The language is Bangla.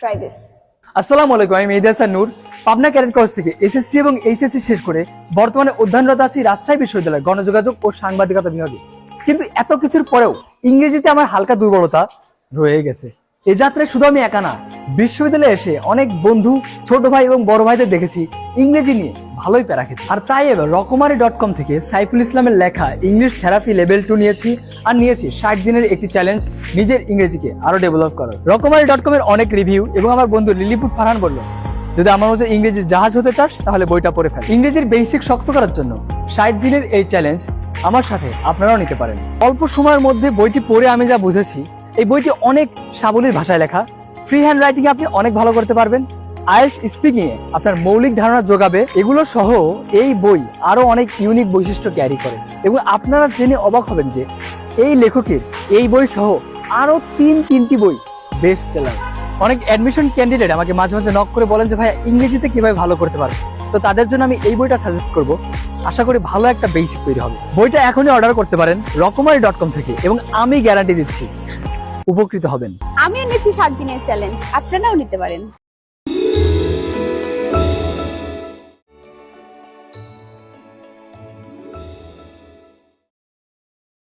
Try দিস আসসালামু আলাইকুম, আমি মেহেদি হাসান নূর। পাবনা ক্যারেট কলেজ থেকে এসএসসি এবং এইচএসসি শেষ করে বর্তমানে অধ্যয়নরত আছি রাজশাহী বিশ্ববিদ্যালয়ে গণযোগাযোগ ও সাংবাদিকতা বিভাগে। কিন্তু এত কিছুর পরেও ইংরেজিতে আমার হালকা দুর্বলতা রয়ে গেছে। এ যাত্রায় শুধু আমি একা না, বিশ্ববিদ্যালয়ে এসে অনেক বন্ধু, ছোট ভাই এবং বড় ভাইদের দেখেছি ইংরেজি নিয়ে। ভালোই প্যারা খেতে। আর তাই এবার রকমারি ডট কম থেকে সাইফুল ইসলামের লেখা ইংলিশ থেরাপি লেভেল টু নিয়েছি আর নিয়েছি ষাট দিনের একটি চ্যালেঞ্জ নিজের ইংরেজিকে আরও ডেভেলপ করার। রকমারি ডট কমের অনেক রিভিউ এবং আমার বন্ধু লিলিপুর ফারহান বলল, যদি আমার মধ্যে ইংরেজি জাহাজ হতে চাস, তাহলে বইটা পড়ে ফেল। ইংরেজির বেসিক শক্ত করার জন্য ষাট দিনের এই চ্যালেঞ্জ আমার সাথে আপনারাও নিতে পারেন। অল্প সময়ের মধ্যে বইটি পড়ে আমি যা বুঝেছি, এই বইটি অনেক সাবলীর ভাষায় লেখা। ফ্রি হ্যান্ড রাইটিং আপনি অনেক ভালো করতে পারবেন। আইএলস স্পিকিং এ আপনার মৌলিক ধারণা যোগাবে, এগুলো সহ এই বই আরও অনেক ইউনিক বৈশিষ্ট্য ক্যারি করে। এবং আপনারা জেনে অবাক হবেন যে এই লেখকের এই বই সহ আরও তিন তিনটি বই বেস্ট সেলার অনেক অ্যাডমিশন ক্যান্ডিডেট আমাকে মাঝে মাঝে নক করে বলেন যে ভাই ইংরেজিতে কীভাবে ভালো করতে পারবে? তো তাদের জন্য আমি এই বইটা সাজেস্ট করব। আশা করি ভালো একটা বেসিক তৈরি হবে। বইটা এখনই অর্ডার করতে পারেন রকমারি ডট কম থেকে এবং আমি গ্যারান্টি দিচ্ছি, উপকৃত হবেন। আমিও নিচ্ছি সাত দিনের চ্যালেঞ্জ আপনারাও নিতে পারেন।